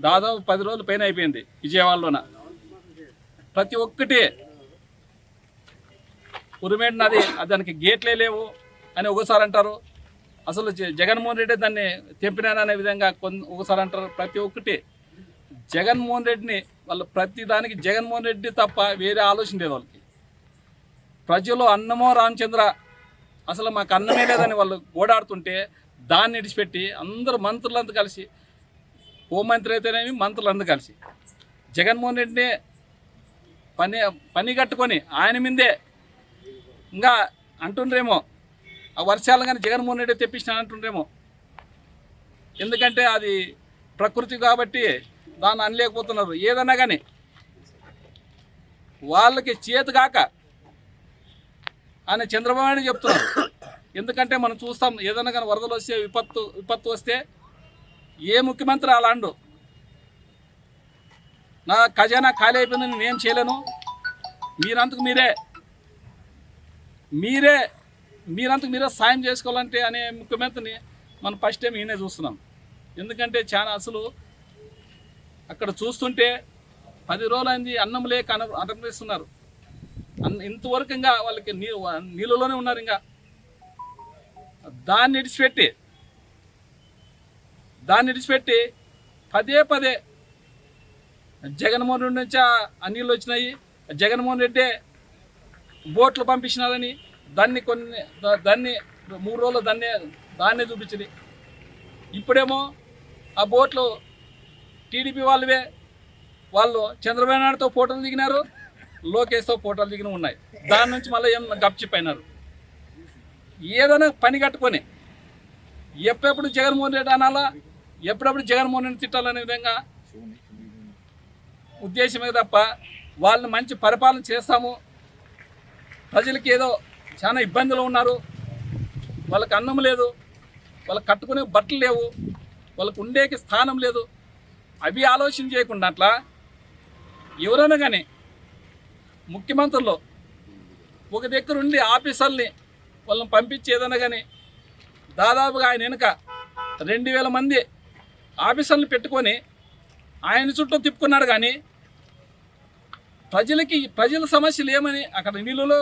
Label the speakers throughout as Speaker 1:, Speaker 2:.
Speaker 1: దాదాపు పది రోజులు పైన అయిపోయింది విజయవాడలోన. ప్రతి ఒక్కటి ఉరిమేడు నది దానికి గేట్లే లేవు అని ఒకసారి అంటారు. అసలు జ- జగన్మోహన్ రెడ్డి దాన్ని తెంపినాననే విధంగా కొన్ని ఒకసారి అంటారు. ప్రతి ఒక్కటి జగన్మోహన్ రెడ్డిని వాళ్ళు ప్రతి దానికి జగన్మోహన్ రెడ్డి తప్ప వేరే ఆలోచన లేదు వాళ్ళకి. ప్రజలు అన్నమో రామచంద్ర అసలు మాకు అన్నమే లేదని వాళ్ళు ఓడాడుతుంటే దాన్ని ఇడిచిపెట్టి అందరూ మంత్రులంతా కలిసి హోంమంత్రి అయితేనేమి మంత్రులందరూ కలిసి. జగన్మోహన్ రెడ్డిని పని పని కట్టుకొని ఆయన మీదే ఇంకా అంటుండ్రేమో. ఆ వర్షాలు కానీ జగన్మోహన్ రెడ్డి తెప్పించిన అంటుండ్రేమో. ఎందుకంటే అది ప్రకృతి కాబట్టి దాన్ని అనలేకపోతున్నారు. ఏదన్నా కానీ వాళ్ళకి చేతి కాక ఆయన చంద్రబాబు నాయుడు చెప్తున్నారు. ఎందుకంటే మనం చూస్తాం ఏదైనా కానీ వరదలు వస్తే విపత్తు విపత్తు వస్తే ఏ ముఖ్యమంత్రి అలా అండు నా ఖజానా ఖాళీ అయిపోయింది నేనేం చేయలేను. మీరంతకు మీరే. మీరే మీరంతకు మీరే సాయం చేసుకోవాలంటే అనే ముఖ్యమంత్రిని మనం ఫస్ట్ టైం ఈయనే చూస్తున్నాం. ఎందుకంటే చాలా అసలు అక్కడ చూస్తుంటే పది రోజులైంది అన్నం లేక అన అనుభవిస్తున్నారు ఇంతవరకు ఇంకా వాళ్ళకి నీ నీళ్ళలోనే ఉన్నారు ఇంకా. దాన్ని ఇడిచిపెట్టి దాన్ని విడిచిపెట్టి పదే పదే జగన్మోహన్ రెడ్డి నుంచి ఆ- నీళ్ళు వచ్చినాయి. జగన్మోహన్ రెడ్డి బోట్లు పంపించినారని దాన్ని కొన్ని దా- దాన్ని మూడు రోజులు దాన్ని దాన్నే చూపించింది. ఇప్పుడేమో ఆ బోట్లు టీడీపీ వాళ్ళవే. వాళ్ళు చంద్రబాబు నాయుడుతో ఫోటోలు దిగినారు లోకేష్తో ఫోటోలు దిగిన ఉన్నాయి. దాని నుంచి మళ్ళీ ఏం గప్చిపోయినారు ఏదైనా పని కట్టుకొని ఎప్పుడెప్పుడు జగన్మోహన్ రెడ్డి అనాలా? ఎప్పుడప్పుడు జగన్మోహన్ రెడ్డి తిట్టాలనే విధంగా ఉద్దేశమే తప్ప వాళ్ళని మంచి పరిపాలన చేస్తాము. ప్రజలకి ఏదో చాలా ఇబ్బందులు ఉన్నారు. వాళ్ళకి అన్నం లేదు. వాళ్ళకి కట్టుకునే బట్టలు లేవు. వాళ్ళకు ఉండేకి స్థానం లేదు. అవి ఆలోచన చేయకుండా అట్లా ఎవరైనా కానీ ముఖ్యమంత్రులు ఒక దగ్గర ఉండి ఆఫీసర్ని వాళ్ళని పంపించి ఏదైనా కానీ దాదాపుగా ఆయన వెనుక రెండు వేల మంది ఆఫీసర్లు పెట్టుకొని ఆయన చుట్టూ తిప్పుకున్నాడు కానీ ప్రజలకి ప్రజల సమస్యలు ఏమని అక్కడ నీళ్ళలో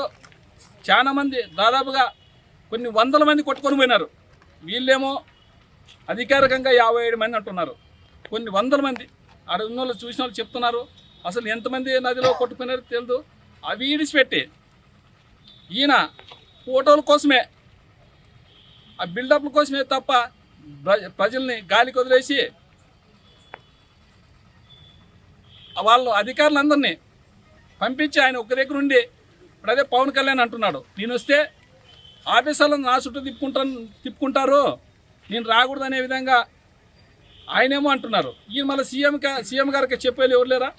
Speaker 1: చాలామంది దాదాపుగా కొన్ని వందల మంది కొట్టుకొని పోయినారు. వీళ్ళేమో అధికారికంగా యాభై ఏడు మంది అంటున్నారు. కొన్ని వందల మంది. ఆడ ఉన్న వాళ్ళు చూసిన వాళ్ళు చెప్తున్నారు. అసలు ఎంతమంది నదిలో కొట్టుకున్నారో తెలియదు అవి ఈడిచిపెట్టి ఈయన ఫోటోల కోసమే ఆ బిల్డప్ల కోసమే తప్ప ప్రజల్ని గాలికి వదిలేసి వాళ్ళు అధికారులందరినీ పంపించి ఆయన ఒక దగ్గర ఉండి ఇప్పుడు అదే పవన్ కళ్యాణ్ అంటున్నాడు. నేను వస్తే ఆఫీసర్లను నా చుట్టూ తిప్పుకుంటాను తిప్పుకుంటారు. నేను రాకూడదు అనే విధంగా ఆయనేమో అంటున్నారు. ఈయన మళ్ళీ సీఎం సీఎం గారికి చెప్పేది ఎవరు లేరా?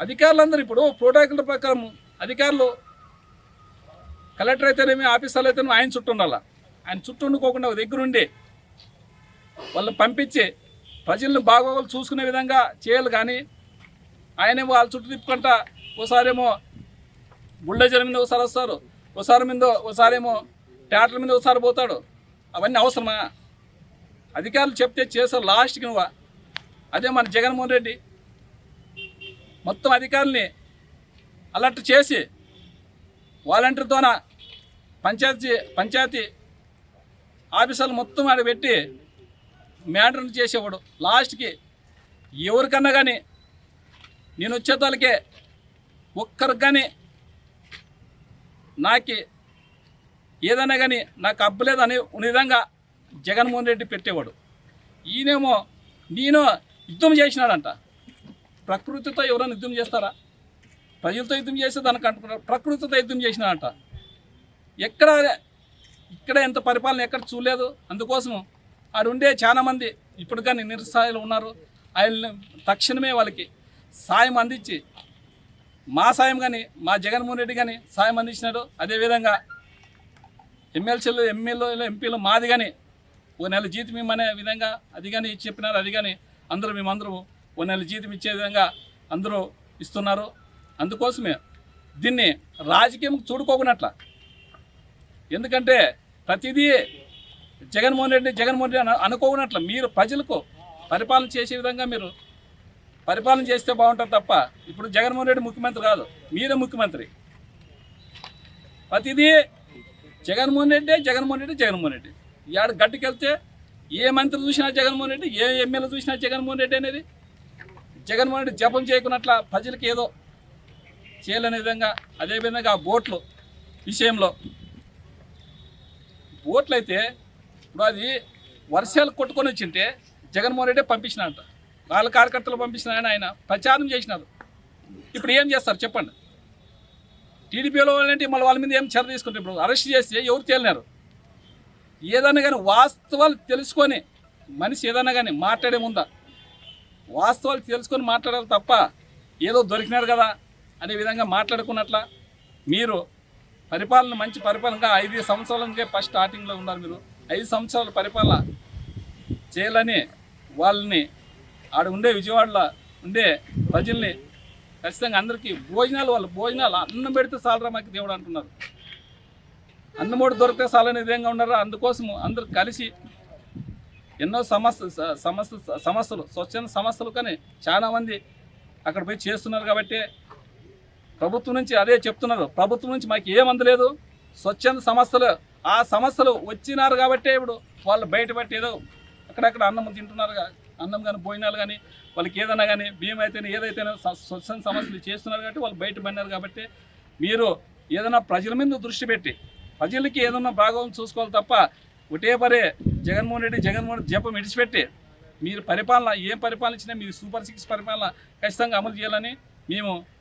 Speaker 1: అధికారులందరూ ఇప్పుడు ప్రోటోకాల్ ప్రకారం అధికారులు కలెక్టర్ అయితేనేమి ఆఫీసర్లు అయితేనేమి ఆయన చుట్టూ ఉండాలా? ఆయన చుట్టూ ఉండుకోకుండా ఒక దగ్గర ఉండి వాళ్ళని పంపించి ప్రజలను బాగోగులు చూసుకునే విధంగా చేయాలి కానీ ఆయనేమో వాళ్ళ చుట్టూ తిప్పుకుంటా ఓసారేమో బుల్డోజర్ మీద ఒకసారి వస్తారు ఒకసారి మీద ఒకసారేమో ట్రాక్టర్ మీద ఒకసారి పోతాడు. అవన్నీ అవసరమా? అధికారులు చెప్తే చేస్తారు లాస్ట్కి నువ్వు. అదే మన జగన్మోహన్ రెడ్డి. మొత్తం అధికారుల్ని అలర్ట్ చేసి వాలంటీర్తోన పంచాయతీ పంచాయతీ ఆఫీసర్లు మొత్తం ఆడ పెట్టి మ్యాటర్ని చేసేవాడు. లాస్ట్కి ఎవరికన్నా కానీ నేను వచ్చేతాలకే ఒక్కరికి కానీ నాకు ఏదైనా కానీ నాకు అబ్బలేదని విధంగా జగన్మోహన్ రెడ్డి పెట్టేవాడు. ఈయనేమో నేను యుద్ధం చేసినాడంట. ప్రకృతితో ఎవరైనా యుద్ధం చేస్తారా? ప్రజలతో యుద్ధం చేస్తే దానికి అంటున్నారు. ప్రకృతితో యుద్ధం చేసినాడంట. ఎక్కడ ఇక్కడ ఎంత పరిపాలన ఎక్కడ చూడలేదు. అందుకోసం ఆడుండే చాలామంది ఇప్పుడు కానీ నిరుత్సాహాలు ఉన్నారు. ఆయన తక్షణమే వాళ్ళకి సాయం అందించి మా సాయం కానీ మా జగన్మోహన్ రెడ్డి కానీ సాయం అందించినాడు. అదేవిధంగా ఎమ్మెల్సీలు ఎమ్మెల్యేలు ఎంపీలు మాది కానీ ఓ నెల జీతం ఇమ్మనే విధంగా అది కానీ చెప్పినారు అది కానీ అందరూ మేమందరూ ఓ నెల జీతం ఇచ్చే విధంగా అందరూ ఇస్తున్నారు. అందుకోసమే దీన్ని రాజకీయం చూడుకోకున్నట్ల ఎందుకంటే ప్రతిదీ జగన్మోహన్ రెడ్డి జగన్మోహన్ రెడ్డి అనుకోనట్లు అనుకోనట్ల. మీరు ప్రజలకు పరిపాలన చేసే విధంగా మీరు పరిపాలన చేస్తే బాగుంటుంది తప్ప ఇప్పుడు జగన్మోహన్ రెడ్డి ముఖ్యమంత్రి కాదు. మీరే ముఖ్యమంత్రి. ప్రతిదీ జగన్మోహన్ రెడ్డి జగన్మోహన్ రెడ్డి జగన్మోహన్ రెడ్డి. ఇవాడు గట్టుకెళ్తే ఏ మంత్రి చూసినా జగన్మోహన్ రెడ్డి ఏ ఎమ్మెల్యే చూసినా జగన్మోహన్ రెడ్డి అనేది జగన్మోహన్ రెడ్డి జపం చేయకున్నట్ల ప్రజలకు ఏదో చేయలేని విధంగా అదేవిధంగా ఆ బోట్లు విషయంలో ఓట్లయితే అయితే ఇప్పుడు అది వర్షాలు కొట్టుకొని వచ్చింటే జగన్మోహన్ రెడ్డి పంపించినంట వాళ్ళ కార్యకర్తలు పంపించిన ఆయన ఆయన ప్రచారం చేసినారు. ఇప్పుడు ఏం చేస్తారు చెప్పండి. టీడీపీలో వాళ్ళంటే మళ్ళీ వాళ్ళ మీద ఏం చర్య తీసుకుంటారు? ఇప్పుడు అరెస్ట్ చేస్తే ఎవరు తేలినారు? ఏదైనా కానీ వాస్తవాలు తెలుసుకొని మనిషి ఏదైనా కానీ మాట్లాడే ముందా? వాస్తవాలు తెలుసుకొని మాట్లాడాలి తప్ప ఏదో దొరికినారు కదా అనే విధంగా మాట్లాడుకున్నట్ల మీరు పరిపాలన మంచి పరిపాలనగా ఐదు సంవత్సరాల నుంచే ఫస్ట్ స్టార్టింగ్లో ఉన్నారు మీరు. ఐదు సంవత్సరాల పరిపాలన చేయాలని వాళ్ళని ఆడ ఉండే విజయవాడలో ఉండే ప్రజల్ని ఖచ్చితంగా అందరికీ భోజనాలు వాళ్ళు భోజనాలు అన్నం పెడితే చాలరా మాకు దేవుడు అంటున్నారు. అన్నమోడు దొరికితే చాలనే విధంగా ఉన్నారు? అందుకోసము అందరూ కలిసి ఎన్నో సమస్య సమస్య సమస్యలు స్వచ్ఛంద సమస్యలు కానీ చాలామంది అక్కడ పోయి చేస్తున్నారు కాబట్టి ప్రభుత్వం నుంచి అదే చెప్తున్నారు. ప్రభుత్వం నుంచి మాకు ఏం అందలేదు స్వచ్ఛంద సమస్యలు ఆ సమస్యలు వచ్చినారు కాబట్టే ఇప్పుడు వాళ్ళు బయటపట్టి ఏదో అక్కడక్కడ అన్నం తింటున్నారు అన్నం కానీ భోజనాలు కానీ వాళ్ళకి ఏదైనా కానీ బియ్యం అయితేనే ఏదైతేనే స్వచ్ఛంద సమస్యలు చేస్తున్నారు కాబట్టి వాళ్ళు బయటపడినారు కాబట్టి మీరు ఏదైనా ప్రజల మీద దృష్టి పెట్టి ప్రజలకి ఏదైనా భాగం చూసుకోవాలి తప్ప ఒకటే పరే జగన్మోహన్ రెడ్డి జగన్మోహన్ జపం విడిచిపెట్టి మీరు పరిపాలన ఏం పరిపాలించినా మీరు సూపర్ సిక్స్ పరిపాలన ఖచ్చితంగా అమలు చేయాలని మేము